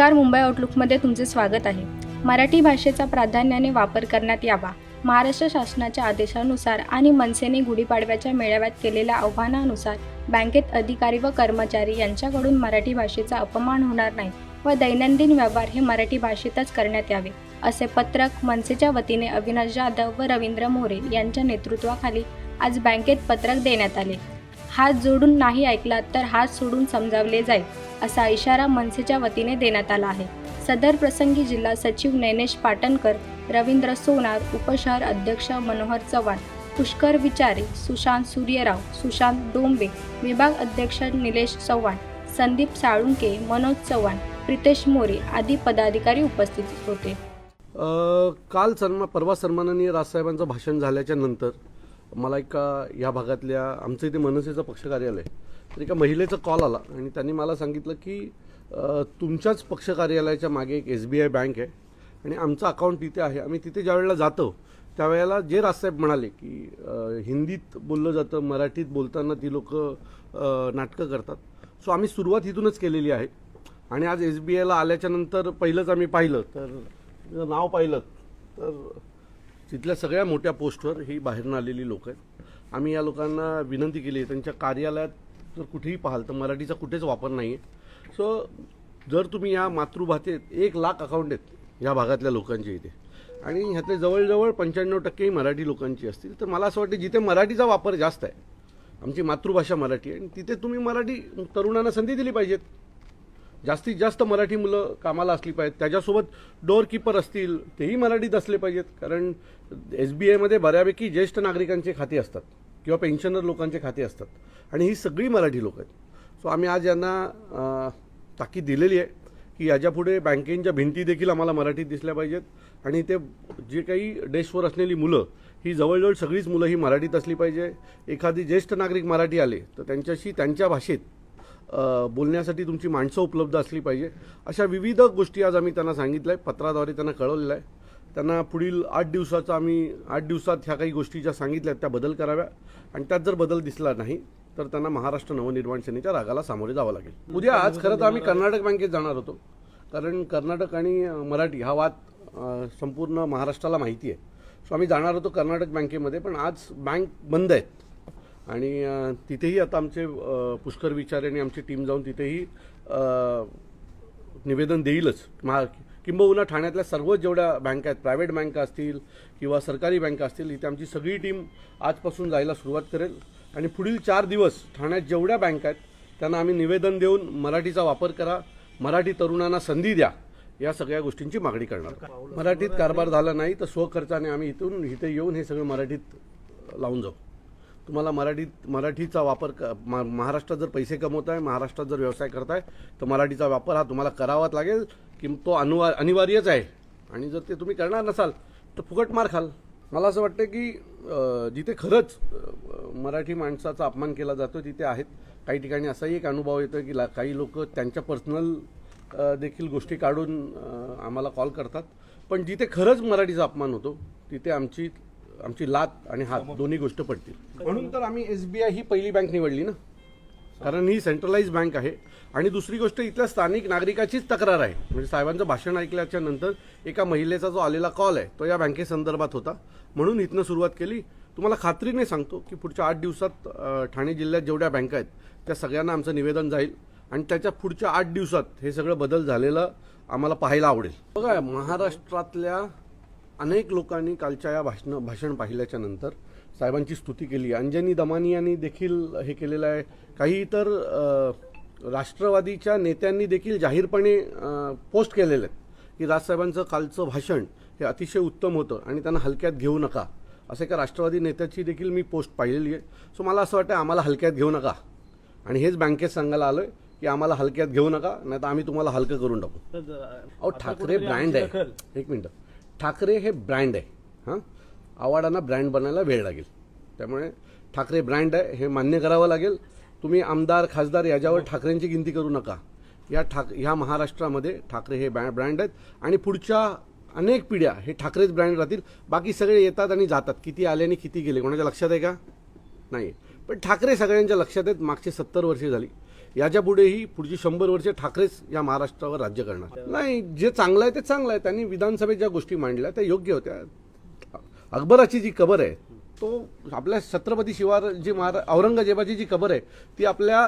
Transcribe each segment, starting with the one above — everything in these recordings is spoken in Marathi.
नमस्कार मुंबई आउटलुकमध्ये तुमचे स्वागत आहे. मराठी भाषेचा प्राधान्याने वापर करण्यात यावा. महाराष्ट्र शासनाच्या आदेशानुसार आणि मनसेने गुढीपाडव्याच्या मेळाव्यात केलेल्या आव्हानानुसार बँकेत अधिकारी व कर्मचारी यांच्याकडून मराठी भाषेचा अपमान होणार नाही व दैनंदिन व्यवहार हे मराठी भाषेतच करण्यात यावे असे पत्रक मनसेच्या वतीने अविनाश जाधव व रवींद्र मोरे यांच्या नेतृत्वाखाली आज बँकेत पत्रक देण्यात आले. हात जोडून नाही ऐकला तर हात सोडून समजावले जाईल. असा इशारा मनसेच्या वतीने देण्यात आला आहे. सदर प्रसंगी जिल्हा सचिव नैनेश पाटणकर रवींद्र सोनार उपशहर अध्यक्ष मनोहर चव्हाण पुष्कर विचारे सुशांत सूर्यराव सुशांत डोंबे विभाग अध्यक्ष निलेश चव्हाण संदीप साळुंके मनोज चव्हाण प्रितेश मोरे आदी पदाधिकारी उपस्थित होते. अ, काल सन्मा परवा सन्माननीय राजसाहेबांचं भाषण झाल्याच्यानंतर मला एका या भागातल्या आमचं इथे मनसेचं पक्ष कार्यालय तर एका महिलेचा कॉल आला आणि त्यांनी मला सांगितलं की तुमच्याच पक्ष कार्यालयाच्या मागे एक एस बी आय बँक आहे आणि आमचं अकाउंट तिथे आहे. आम्ही तिथे ज्या वेळेला जातो त्यावेळेला जे राजसाहेब म्हणाले की हिंदीत बोललं जातं मराठीत बोलताना ती लोक नाटकं करतात. सो आम्ही सुरुवात इथूनच केलेली आहे. आणि आज एस बी आयला आल्याच्यानंतर पहिलंच आम्ही पाहिलं तर नाव पाहिलं तर तिथल्या सगळ्या मोठ्या पोस्टवर ही बाहेरून आलेली लोक आहेत. आम्ही या लोकांना विनंती केली आहे त्यांच्या कार्यालयात जर कुठेही पाहाल तर मराठीचा कुठेच वापर नाही आहे सो जर तुम्ही या मातृभाषेत एक लाख अकाउंट आहेत या भागातल्या लोकांचे इथे आणि ह्यातले जवळजवळ पंच्याण्णव टक्केही मराठी लोकांची असतील तर मला असं वाटतं जिथे मराठीचा वापर जास्त आहे आमची मातृभाषा मराठी आहे आणि तिथे तुम्ही मराठी तरुणांना संधी दिली पाहिजेत. जास्तीत जास्त मराठी मुलं कामाला असली पाहिजेत. त्याच्यासोबत डोअरकीपर असतील तेही मराठीत असले पाहिजेत. कारण एस बी आयमध्ये बऱ्यापैकी ज्येष्ठ नागरिकांचे खाते असतात किंवा पेन्शनर लोकांचे खाते असतात. आणि ही सगळी मराठी लोक आहेत. सो आम्ही आज यांना ताकीद दिलेली आहे की याच्यापुढे बँकेच्या भिंती देखील आम्हाला मराठीत दिसल्या पाहिजेत. आणि ते जे काही डेस्कवर असलेली मुलं ही जवळजवळ सगळीच मुलं ही मराठीत असली पाहिजे. एखादी ज्येष्ठ नागरिक मराठी आले तर त्यांच्याशी त्यांच्या भाषेत बोलण्यासाठी तुमची माणसं उपलब्ध असली पाहिजे. अशा विविध गोष्टी आज आम्ही त्यांना सांगितलं आहे पत्राद्वारे त्यांना कळवलेलं आहे. त्यांना पुढील आठ दिवसाचा आम्ही आठ दिवसात ह्या काही गोष्टी ज्या सांगितल्या आहेत त्या बदल कराव्या. आणि त्यात जर बदल दिसला नाही तर त्यांना महाराष्ट्र नवनिर्माण सेनेच्या रागाला सामोरे जावं लागेल. उद्या आज खरं तर आम्ही कर्नाटक बँकेत जाणार होतो. कारण कर्नाटक आणि मराठी हा वाद संपूर्ण महाराष्ट्राला माहिती आहे. सो आम्ही जाणार होतो कर्नाटक बँकेमध्ये पण आज बँक बंद आहेत. आणि तिथेही आता आमचे पुष्कर विचारे आणि आमची टीम जाऊन तिथेही निवेदन देईलच. महा किंबहुना ठाण्यातल्या सर्व जेवढ्या बँका आहेत प्रायव्हेट बँका असतील किंवा सरकारी बँका असतील इथे आमची सगळी टीम आजपासून जायला सुरुवात करेल. आणि पुढील चार दिवस ठाण्यात जेवढ्या बँका आहेत त्यांना आम्ही निवेदन देऊन मराठीचा वापर करा मराठी तरुणांना संधी द्या या सगळ्या गोष्टींची मागणी करणार. मराठीत कारभार झाला नाही तर स्वखर्चाने आम्ही इथून इथे येऊन हे सगळं मराठीत लावून जाऊ. तुम्हाला मराठीत मराठीचा वापर क- मा- महाराष्ट्रात जर पैसे कमवत आहे महाराष्ट्रात जर व्यवसाय करताय तर मराठीचा वापर हा तुम्हाला करावाच लागेल की तो अनुवा अनिवार्यच आहे. आणि जर ते तुम्ही करणार नसाल तर फुकट मार खाल. मला असं वाटतं की जिथे खरंच मराठी माणसाचा अपमान केला जातो तिथे आहेत. काही ठिकाणी असाही एक अनुभव येतो की ला- काही लोक त्यांच्या पर्सनल देखील गोष्टी काढून आम्हाला कॉल करतात. पण जिथे खरंच मराठीचा अपमान होतो तिथे आमची आमची लात आणि हात दोन्ही गोष्ट पडतील. म्हणून तर आम्ही एस बी आय ही पहिली बँक निवडली ना. कारण ही सेंट्रलाइज बँक आहे. आणि दुसरी गोष्ट इथल्या स्थानिक नागरिकाचीच तक्रार आहे. म्हणजे साहेबांचं भाषण ऐकल्याच्या नंतर एका महिलेचा जो आलेला कॉल आहे तो या बँकेसंदर्भात होता. म्हणून इथनं सुरुवात केली. तुम्हाला खात्रीने सांगतो की पुढच्या आठ दिवसात ठाणे जिल्ह्यात जेवढ्या बँका आहेत त्या सगळ्यांना आमचं निवेदन जाईल. आणि त्याच्या पुढच्या आठ दिवसात हे सगळं बदल झालेलं आम्हाला पाहायला आवडेल. बघा महाराष्ट्रातल्या अनेक लोकांनी कालच्या या भाषण भाषण पाहिल्याच्या नंतर साहेबांची स्तुती केली. अंजनी दमानी यांनी देखील हे केलेलं आहे. काही इतर राष्ट्रवादीच्या नेत्यांनी देखील जाहीरपणे पोस्ट केलेले आहेत की राजसाहेबांचं कालचं भाषण हे अतिशय उत्तम होतं आणि त्यांना हलक्यात घेऊ नका. असं एका राष्ट्रवादी नेत्याची देखील मी पोस्ट पाहिलेली आहे. सो मला असं वाटतं आम्हाला हलक्यात घेऊ नका. आणि हेच बँकेत सांगायला आलोय की आम्हाला हलक्यात घेऊ नका नाही तर आम्ही तुम्हाला हलकं करून टाकू. अहो ठाकरे ब्रँड आहे. एक मिनटं. ठाकरे हे ब्रँड आहे हां? आवाडांना ब्रँड बनायला वेळ लागेल. त्यामुळे ठाकरे ब्रँड आहे हे मान्य करावं लागेल. तुम्ही आमदार खासदार याच्यावर ठाकरेंची गिनती करू नका. या ठाक ह्या महाराष्ट्रामध्ये ठाकरे हे ब्रँड ब्रँड आहेत आणि पुढच्या अनेक पिढ्या हे ठाकरेच ब्रँड राहतील. बाकी सगळे येतात आणि जातात. किती आले आणि किती गेले कोणाच्या लक्षात आहे का? नाही. पण ठाकरे सगळ्यांच्या लक्षात आहेत. मागचे सत्तर वर्षे झाली. याच्या पुढेही पुढची शंभर वर्षे ठाकरेच या महाराष्ट्रावर राज्य करणार. नाही जे चांगलं आहे ते चांगलं आहे. त्यांनी विधानसभेत ज्या गोष्टी मांडल्या त्या योग्य होत्या. अकबराची जी कबर आहे तो आपल्या छत्रपती शिवाजी महाराज औरंगजेबाची जी कबर आहे ती आपल्या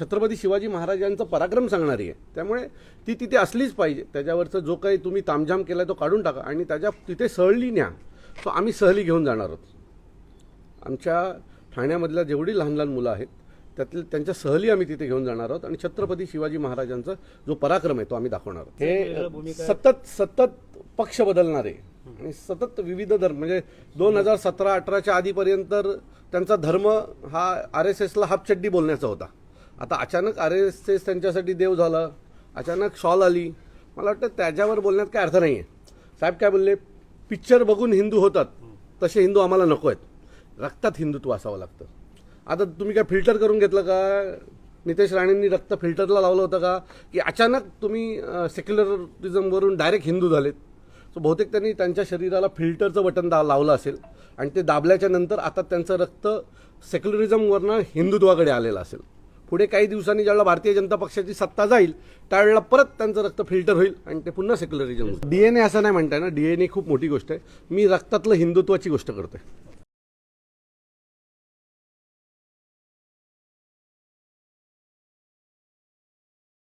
छत्रपती शिवाजी महाराजांचं पराक्रम सांगणारी आहे. त्यामुळे ती तिथे असलीच पाहिजे. त्याच्यावरचं जो काही तुम्ही तामझाम केला तो काढून टाका आणि त्याच्या तिथे सहली न्या. तो आम्ही सहली घेऊन जाणार आहोत. आमच्या ठाण्यामधल्या जेवढी लहान लहान मुलं आहेत त्यातल्या त्यांच्या सहली आम्ही तिथे घेऊन जाणार आहोत. आणि छत्रपती शिवाजी महाराजांचा जो पराक्रम आहे तो आम्ही दाखवणार आहोत. हे सतत सतत पक्ष बदलणारे आणि सतत विविध धर्म म्हणजे दोन हजार सतरा अठराच्या आधीपर्यंत त्यांचा धर्म हा आर एस एसला हापचड्डी बोलण्याचा होता. आता अचानक आर एस एस त्यांच्यासाठी देव झालं. अचानक शॉल आली. मला वाटतं त्याच्यावर बोलण्यात काय अर्थ नाही आहे साहेब काय बोलले? पिक्चर बघून हिंदू होतात. तसे हिंदू आम्हाला नको आहेत. रक्तात हिंदुत्व असावं लागतं. आता तुम्ही काय फिल्टर करून घेतलं का? नितेश राणेंनी रक्त फिल्टरला लावलं होतं का? की अचानक तुम्ही सेक्युलरिझमवरून डायरेक्ट हिंदू झालेत. सो बहुतेक त्यांनी त्यांच्या शरीराला फिल्टरचं बटन दा लावलं असेल. आणि ते दाबल्याच्या नंतर आता त्यांचं रक्त सेक्युलरिझमवरनं हिंदुत्वाकडे आलेलं असेल. पुढे काही दिवसांनी ज्यावेळेला भारतीय जनता पक्षाची सत्ता जाईल त्यावेळेला परत त्यांचं रक्त फिल्टर होईल आणि ते पुन्हा सेक्युलरिझम डीएनए असं नाही म्हणताय ना? डीएनए खूप मोठी गोष्ट आहे. मी रक्तातलं हिंदुत्वाची गोष्ट करतोय.